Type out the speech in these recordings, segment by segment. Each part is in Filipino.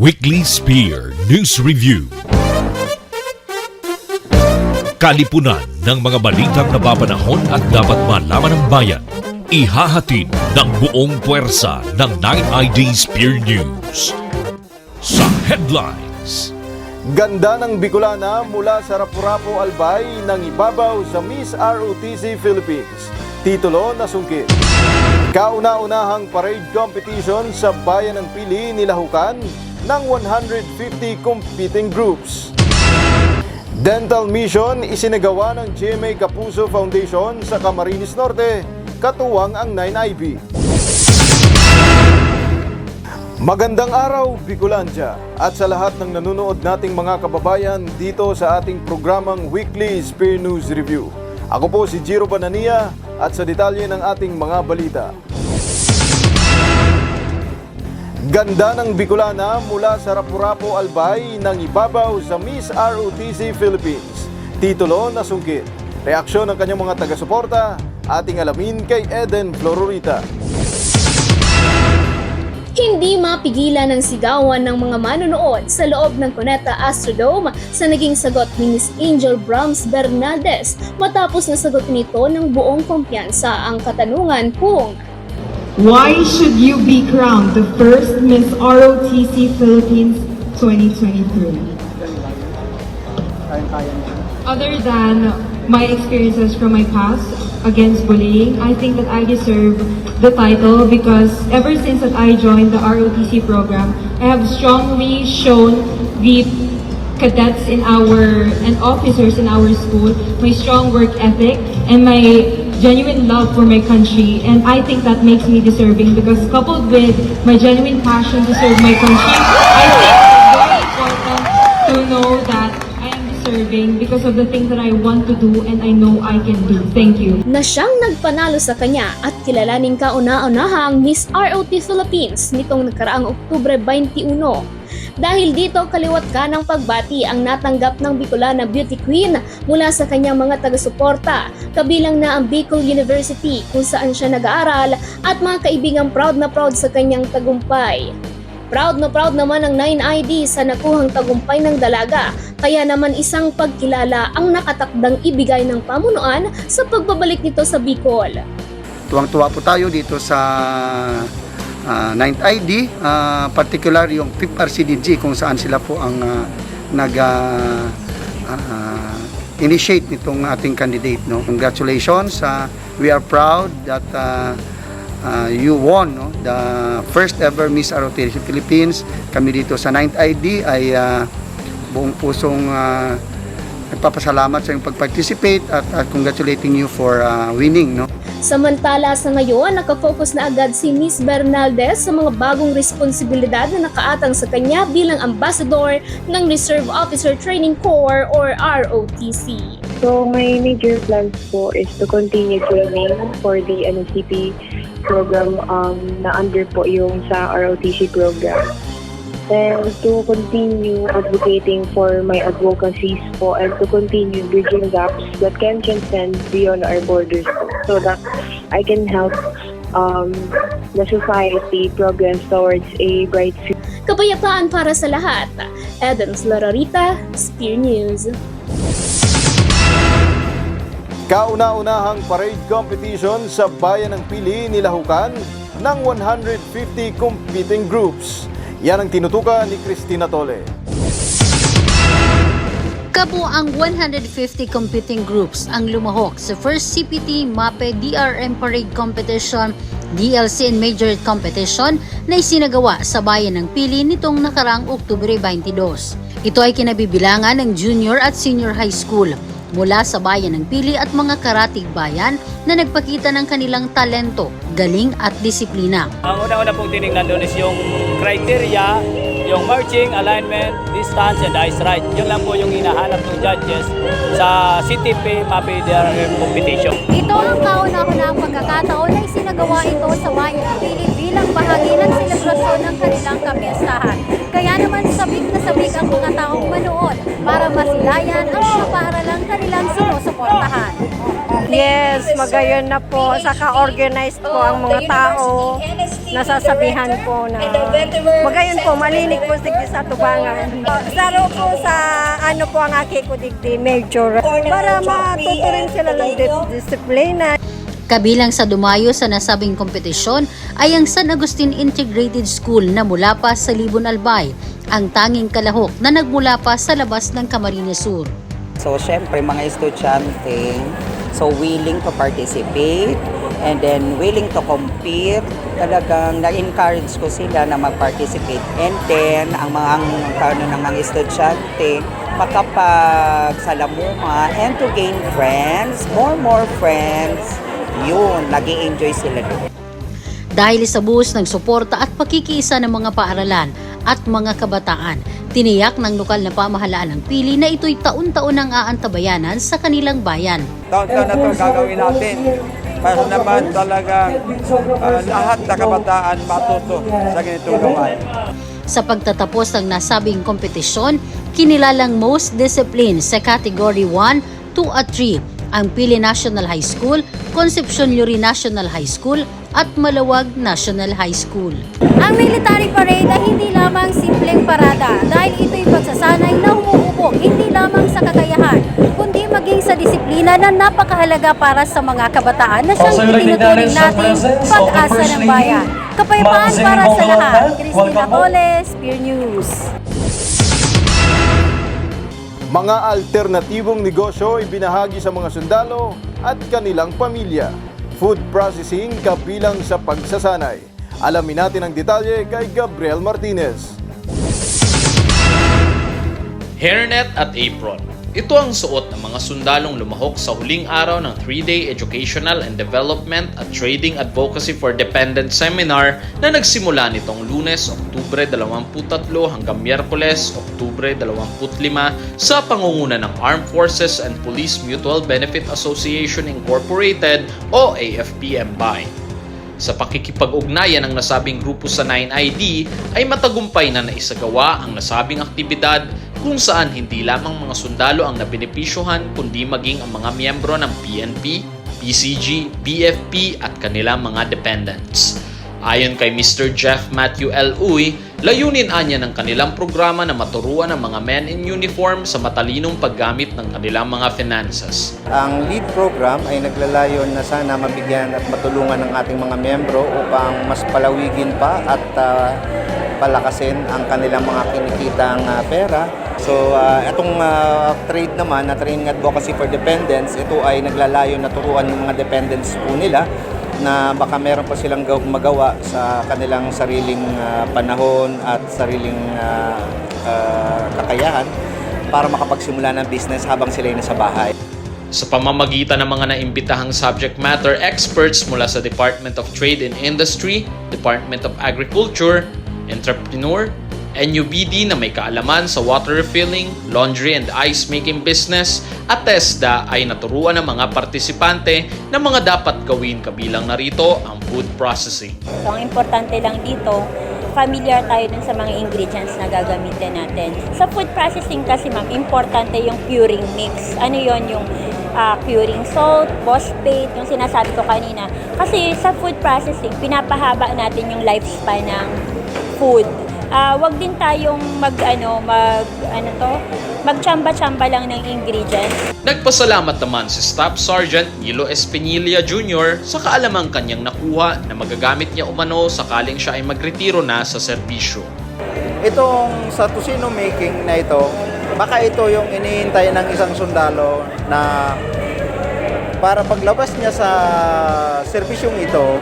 Weekly Spear News Review. Kalipunan ng mga balitang napapanahon at dapat malaman ng bayan. Ihahatid ng buong puwersa ng 9ID Spear News. Sa headlines. Ganda ng Bicolana mula sa Rapu-Rapu Albay ng ibabaw sa Miss ROTC Philippines. Titulo na sungkit. Kauna-unahang parade competition sa Bayan ng Pili nilahukan ng 150 competing groups. Dental Mission isinagawa ng GMA Kapuso Foundation sa Camarines Norte, katuwang ang 9IB. Magandang araw, Bicolandia, at sa lahat ng nanonood nating mga kababayan dito sa ating programang Weekly Spear News Review. Ako po si Jiro Banania at sa detalye ng ating mga balita. Ganda ng Bicolana mula sa Rapu-Rapu Albay ng ibabaw sa Miss ROTC Philippines. Titulo na sungkit. Reaksyon ng kanyang mga taga-suporta, ating alamin kay Eden Flororita. Hindi mapigilan ng sigawan ng mga manonood sa loob ng Cuneta Astrodome sa naging sagot ni Miss Angel Brahms Bernaldez matapos na sagot nito ng buong kumpiyansa ang katanungan kung Why should you be crowned the first Miss ROTC Philippines 2023? Other than my experiences from my past against bullying, I think that I deserve the title because ever since that I joined the ROTC program, I have strongly shown the cadets in our and officers in our school my strong work ethic and my genuine love for my country and I think that makes me deserving because coupled with my genuine passion to serve my country I think it's very important to know that I am deserving because of the things that I want to do and I know I can do. Thank you. na siyang nagpanalo sa kanya at kilalaning kauna-unahang Miss ROT Philippines nitong nakaraang Oktubre 21. Dahil dito kaliwat ka ng pagbati ang natanggap ng Bicolana Beauty Queen mula sa kanyang mga taga-suporta, kabilang na ang Bicol University kung saan siya nag-aaral at mga kaibigang proud na proud sa kanyang tagumpay. Proud na proud naman ang 9ID sa nakuhang tagumpay ng dalaga, kaya naman isang pagkilala ang nakatakdang ibigay ng pamunuan sa pagbabalik nito sa Bicol. Tuwang-tuwa po tayo dito sa ah, 9th ID, ah, particular yung 5th RCDG kung saan sila po ang ah, nag ah, ah, initiate nitong ating candidate no. Congratulations. ah, we are proud that ah, ah, you won no, the first ever Miss ROTC Philippines. Kami dito sa 9th ID ay ah, buong pusong ah, nagpapasalamat sa iyong pag-participate at, at congratulating you for ah, winning no. Samantala sa ngayon, nakafocus na agad si Miss Bernaldez sa mga bagong responsibilidad na nakaatang sa kanya bilang ambassador ng Reserve Officer Training Corps or ROTC. So my major plans po is to continue training for the NSCP program um, na under po yung sa ROTC program. And to continue advocating for my advocacies po and to continue bridging gaps that can transcend beyond our borders so that I can help um, the society progress towards a bright future. Kapayapaan para sa lahat. Edens Lararita, Spear News. Kauna-unahang parade competition sa Bayan ng Pili nilahukan ng 150 competing groups. Yan ang tinutukan ni Christina Tole. Kabuo ang 150 competing groups ang lumahok sa first CPT MAPE DRM Parade Competition, DLC and Major Competition na isinagawa sa Bayan ng Pili nitong nakarang Oktubre 22. Ito ay kinabibilangan ng junior at senior high school mula sa bayan ng Pili at mga karatig bayan na nagpakita ng kanilang talento, galing at disiplina. Ang una-una pong tinignan doon is yung criteria, yung marching, alignment, distance, and ice right. Yun lang po yung hinahanap ng judges sa CTP MAPE DRM competition. Ito ang kauna-unahang pagkakataon na isinagawa ito sa Pili bilang bahagi ng selebrasyon ng kanilang kapiyastahan. Kaya naman sabik na sabik ang mga taong manood para masilayan ang mga paaralang kanilang sinusuportahan. Yes, magayon na po. Saka organized po ang mga tao. Nasasabihan po na magayon po, malinig po sigdi sa tubangan. Saro po sa ano po ang aki ko digdi major para matuturin sila ng di- disiplina. Kabilang sa dumayo sa nasabing kompetisyon ay ang San Agustin Integrated School na mula pa sa Libon Albay, ang tanging kalahok na nagmula pa sa labas ng Camarines Sur. So, syempre, mga estudyante, so willing to participate and then willing to compete. Talagang na-encourage ko sila na mag-participate. And then, ang mga, ang, ano, ng mga estudyante, makapagsalamuha and to gain friends, more, more friends. Yun, nag enjoy sila doon. Dahil sa buhos ng suporta at pakikiisa ng mga paaralan at mga kabataan, tiniyak ng lokal na pamahalaan ng Pili na ito'y taon-taon ang aantabayanan sa kanilang bayan. taon-taon na ito gagawin natin para naman talaga ah, lahat na kabataan matuto sa ganitong gawain. Sa pagtatapos ng nasabing kompetisyon, kinilalang most disciplined sa category 1, 2 at 3 ang Pili National High School, Concepcion Yuri National High School at Malawag National High School. Ang military parade ay hindi lamang simpleng parada dahil ito'y pagsasanay na umuubog hindi lamang sa kakayahan, kundi maging sa disiplina na napakahalaga para sa mga kabataan na siyang itinuturing nating pag-asa ng bayan. Kapayapaan para sa lahat. Cristina Coles, Peer News. Mga alternatibong negosyo ay binahagi sa mga sundalo at kanilang pamilya. Food processing kabilang sa pagsasanay. Alamin natin ang detalye kay Gabriel Martinez. Hairnet at apron. Ito ang suot ng mga sundalong lumahok sa huling araw ng 3-day Educational and Development at Trading Advocacy for Dependent Seminar na nagsimula nitong lunes, Oktubre 23 hanggang Miyerkules, Oktubre 25 sa pangunguna ng Armed Forces and Police Mutual Benefit Association Incorporated o AFP-MBI. Sa pakikipag-ugnayan ng nasabing grupo sa 9ID ay matagumpay na naisagawa ang nasabing aktibidad kung saan hindi lamang mga sundalo ang nabenepisyohan kundi maging ang mga miyembro ng PNP, PCG, BFP at kanilang mga dependents. Ayon kay Mr. Jeff Matthew L. Uy, layunin anya ng kanilang programa na maturuan ang mga men in uniform sa matalinong paggamit ng kanilang mga finances. Ang lead program ay naglalayon na sana mabigyan at matulungan ng ating mga miyembro upang mas palawigin pa at ah, palakasin ang kanilang mga kinikitang ah, pera. So, ah, itong ah, trade naman na Training Advocacy for Dependents, ito ay naglalayon na turuan ng mga dependents po nila na baka meron pa silang gaw- magawa sa kanilang sariling ah, panahon at sariling ah, ah, kakayahan para makapagsimula ng business habang sila ay nasa bahay. sa pamamagitan ng mga naimbitahang subject matter experts mula sa Department of Trade and Industry, Department of Agriculture, Entrepreneur, NUBD na may kaalaman sa water refilling, laundry and ice making business at TESDA ay naturuan ng mga partisipante na mga dapat gawin kabilang narito ang food processing. So, ang importante lang dito, familiar tayo dun sa mga ingredients na gagamitin natin. Sa food processing kasi ma'am, importante yung curing mix. Ano yon yung ah, curing salt, phosphate, yung sinasabi ko kanina. Kasi sa food processing, pinapahaba natin yung lifespan ng food. Ah, wag din tayong mag ano, mag ano to, magchamba-chamba lang ng ingredients. Nagpasalamat naman si Staff Sergeant Nilo Espinilla Jr. sa kaalamang kanyang nakuha na magagamit niya umano sakaling siya ay magretiro na sa serbisyo. Itong sa Tosino making na ito, baka ito yung iniintay ng isang sundalo na para paglabas niya sa serbisyong ito,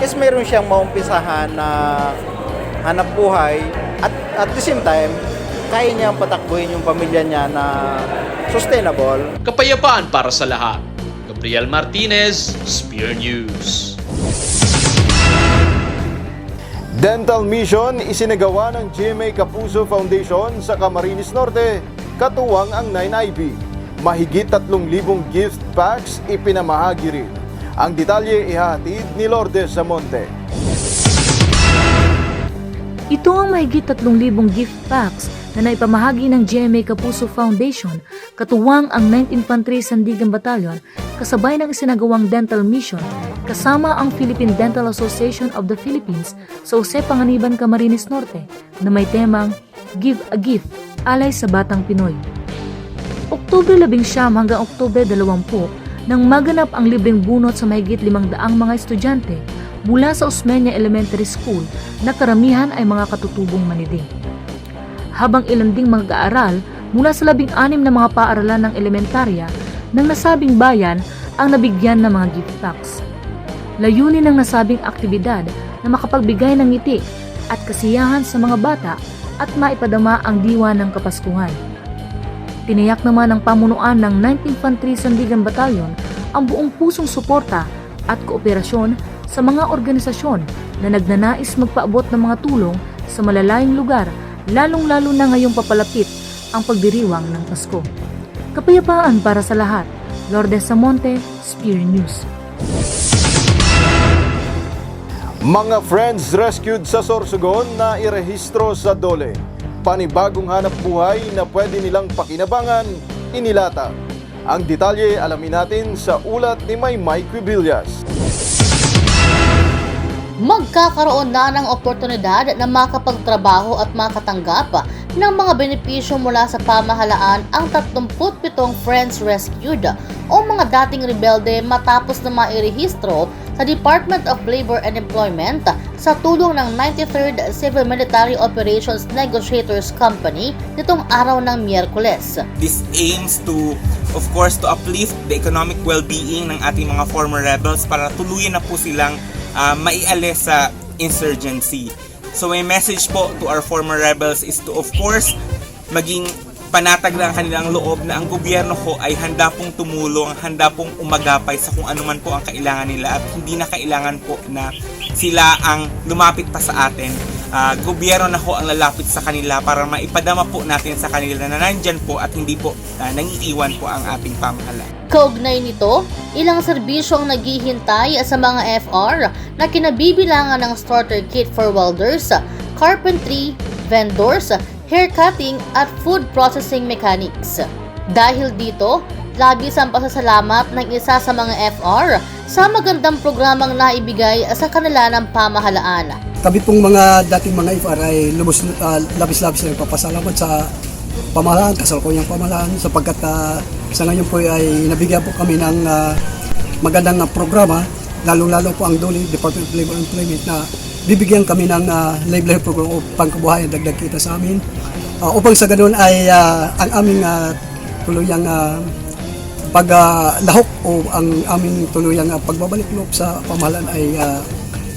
is meron siyang maumpisahan na hanap buhay at at the same time, kaya niyang patakbuhin yung pamilya niya na sustainable. Kapayapaan para sa lahat. Gabriel Martinez, Spear News. Dental Mission isinagawa ng GMA Kapuso Foundation sa Camarines Norte, katuwang ang 9IB. Mahigit 3,000 gift packs ipinamahagi rin. Ang detalye ihahatid ni Lourdes Samonte. Ito ang mahigit 3,000 gift packs na naipamahagi ng GMA Kapuso Foundation, katuwang ang 9th Infantry Sandigan Battalion kasabay ng isinagawang dental mission kasama ang Philippine Dental Association of the Philippines sa Jose Panganiban, Camarines Norte na may temang Give a Gift, alay sa Batang Pinoy. Oktubre 11 hanggang Oktubre 20 nang maganap ang libreng bunot sa mahigit 500 mga estudyante mula sa Osmeña Elementary School na karamihan ay mga katutubong maniding. Habang ilan ding mag-aaral mula sa labing anim na mga paaralan ng elementarya ng nasabing bayan ang nabigyan ng mga gift packs. Layunin ng nasabing aktibidad na makapagbigay ng ngiti at kasiyahan sa mga bata at maipadama ang diwa ng Kapaskuhan. Tiniyak naman ng pamunuan ng 19th Infantry Sandigan Battalion ang buong pusong suporta at kooperasyon sa mga organisasyon na nagnanais magpaabot ng mga tulong sa malalayong lugar lalong-lalo na ngayong papalapit ang pagdiriwang ng Pasko. Kapayapaan para sa lahat. Lourdes Samonte, Spear News. Mga friends rescued sa Sorsogon na irehistro sa Dole. Panibagong hanap buhay na pwede nilang pakinabangan, inilata. Ang detalye alamin natin sa ulat ni Maymay Quibillas. Magkakaroon na ng oportunidad na makapagtrabaho at makatanggap ng mga benepisyo mula sa pamahalaan ang 37 Friends Rescued o mga dating rebelde matapos na mairehistro sa Department of Labor and Employment sa tulong ng 93rd Civil Military Operations Negotiators Company nitong araw ng Miyerkules. This aims to, of course, to uplift the economic well-being ng ating mga former rebels para tuluyan na po silang uh, maialis sa insurgency. So my message po to our former rebels is to, of course, maging panatag na ang kanilang loob na ang gobyerno ko ay handa pong tumulong, handa pong umagapay sa kung ano man po ang kailangan nila at hindi na kailangan po na sila ang lumapit pa sa atin. Ah, gobyerno na ho ang lalapit sa kanila para maipadama po natin sa kanila na nandyan po at hindi po ah, nangiiwan po ang ating pamahalaan. Kaugnay nito, ilang serbisyo ang naghihintay sa mga FR na kinabibilangan ng starter kit for welders, carpentry, vendors, haircutting at food processing mechanics. Dahil dito, labis ang pasasalamat ng isa sa mga FR sa magandang programang naibigay sa kanila ng pamahalaan. Kami pong mga dating mga FR ay lubos, ah, labis-labis na papasalamat sa pamahalaan, kasalukuyang pamahalaan sapagkat ah, sa ngayon po ay nabigyan po kami ng ah, magandang ah, programa. Lalong-lalo po ang DOLE, Department of Labor and Employment na bibigyan kami ng uh, livelihood program o pangkabuhayan dagdag kita sa amin. Ah, upang sa ganun ay ah, ang aming ah, tuluyang uh, paglahok o ang aming tuluyang ah, pagbabalik loob sa pamahalaan ay ah,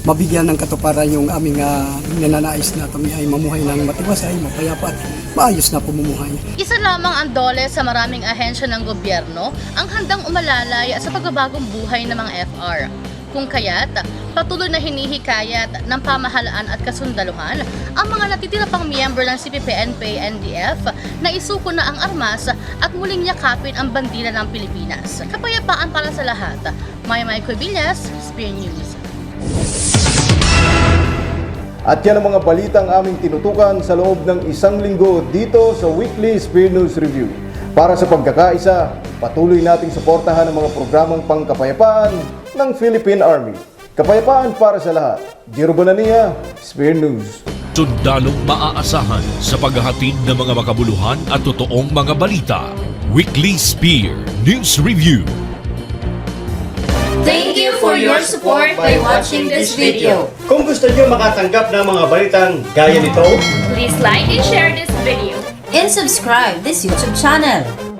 mabigyan ng katuparan yung aming uh, nananais na kami ay mamuhay ng matiwasay, mapayapa at maayos na pumumuhay. Isa lamang ang dole sa maraming ahensya ng gobyerno ang handang umalalay sa pagbabagong buhay ng mga FR. Kung kaya't, patuloy na hinihikayat ng pamahalaan at kasundaluhan ang mga natitira pang miyembro ng CPP-NP-NDF na isuko na ang armas at muling yakapin ang bandila ng Pilipinas. Kapayapaan para sa lahat. Maymay Cuevillas, Spear News. At yan ang mga balitang aming tinutukan sa loob ng isang linggo dito sa Weekly Spear News Review. Para sa pagkakaisa, patuloy nating suportahan ang mga programang pangkapayapaan ng Philippine Army. Kapayapaan para sa lahat. Jiro Bonania, Spear News. Sundalong maaasahan sa paghahatid ng mga makabuluhan at totoong mga balita. Weekly Spear News Review. Thank you for your support by watching this video. Kung gusto niyo makatanggap ng mga balitang gaya nito, Please like and share this video. and subscribe this YouTube channel.